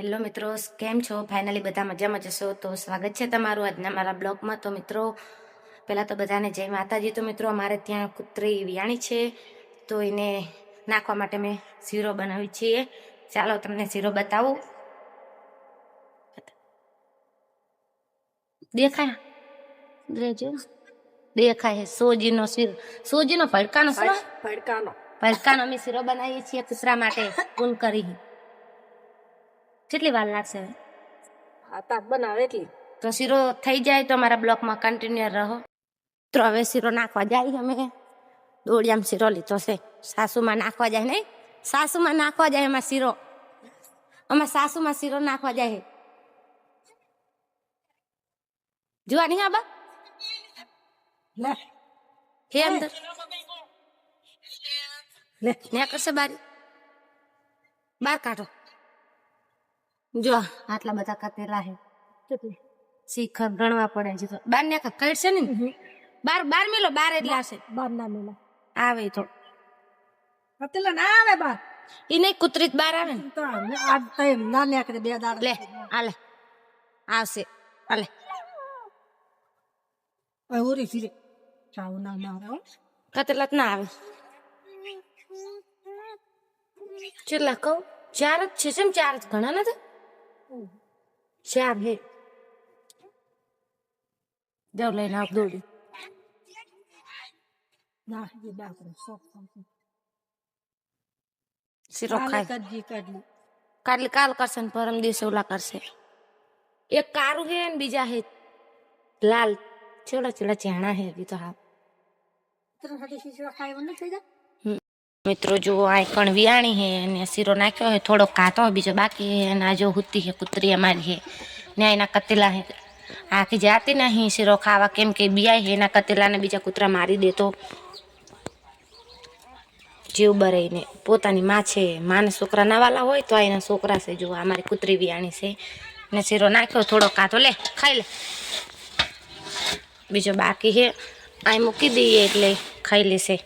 Hello મિત્રો કેમ છો? ફાઇનલી બધા મજામાં જશો તો સ્વાગત છે તમારું આજના મારા બ્લોગમાં. તો મિત્રો પહેલાં તો બધાને જય માતાજી. તો મિત્રો અમારે ત્યાં કૂતરી વિયાણી છે. તો એને નાખવા માટે મેં શીરો બનાવી છીએ ચાલો તમને શીરો બતાવું. દેખાય? દેજો દેખાય. સોજીનો શીરો. સોજીનો ભડકાનો શીરો? ભડકાનો. ભડકાનો અમે શીરો બનાવીએ છીએ કૂતરા માટે. ફૂલ કરી. કેટલી વાર લાગશે? આ તાક બનાવે એટલી. તો શીરો થઈ જાય તો અમારા બ્લોકમાં કન્ટિન્યુ રહો. તો હવે શીરો નાખવા જાય અમે. દોડિયામાં શીરો લીધો છે. સાસુમાં નાખવા જાય નહીં. સાસુમાં નાખવા જાય એમાં શીરો. અમારા સાસુમાં શીરો નાખવા જાય. જોવા નહીં આબા લે હે અંદર. લે ને કરશે બારી. બાર કાઢો. જો આટલા બધા કતેલા હે. શિખર ગણવા પડે છે તો. બાર ને કડશે ને? બાર બાર મેલો બાર એટલે હશે બાર ના મેલા. આવે તો. કતેલા ના આવે બાર? એ નહીં કુતરી બાર આવે ને? તો આ ટાઈમ ના નીકળે બે દાડ લે આલે આવશે આલે ઉરી ફીરે. ચાવ ના ના આવે કતેલા ના આવે. કેટલા કહું? ચાર જ છે છે ચાર જ ઘણા નથી? ચાર હે જાવ લઈને આવ દોડી ના એ બાપરે સોપ સોપ શીરો ખાય કજી કજી કાલે કાલ કરશે ને પરમ દિવસે ઓલા કરશે એક કારું હે ને બીજા હે લાલ ચેડા ચેડા ચેણા હે હજી તો હા તને સાથે શીશો ખાય ન થઈ જાય મિત્રો, જુઓ, આ કણ વિયાણી હે અને શીરો નાખ્યો હે થોડો કાતો હે બીજો બાકી હે અને આ જો હુતી હે કુતરી અમારી હે ને એના કતેલા હે આખી જાતી નહીં, શીરો ખાવા કેમ કે બિયાય હે એના કતેલાને બીજા કૂતરા મારી દે તો. જીવ બરાઈને પોતાની માં છે, માને છોકરા નાવાલા હોય તો આ એના છોકરા છે જો આ મારી કૂતરી વિયાણી છે. ને શીરો નાખ્યો, થોડો કાતો, લે, ખાઈ લે. બીજો બાકી હે આ મૂકી દઈએ એટલે ખાઈ લેશે.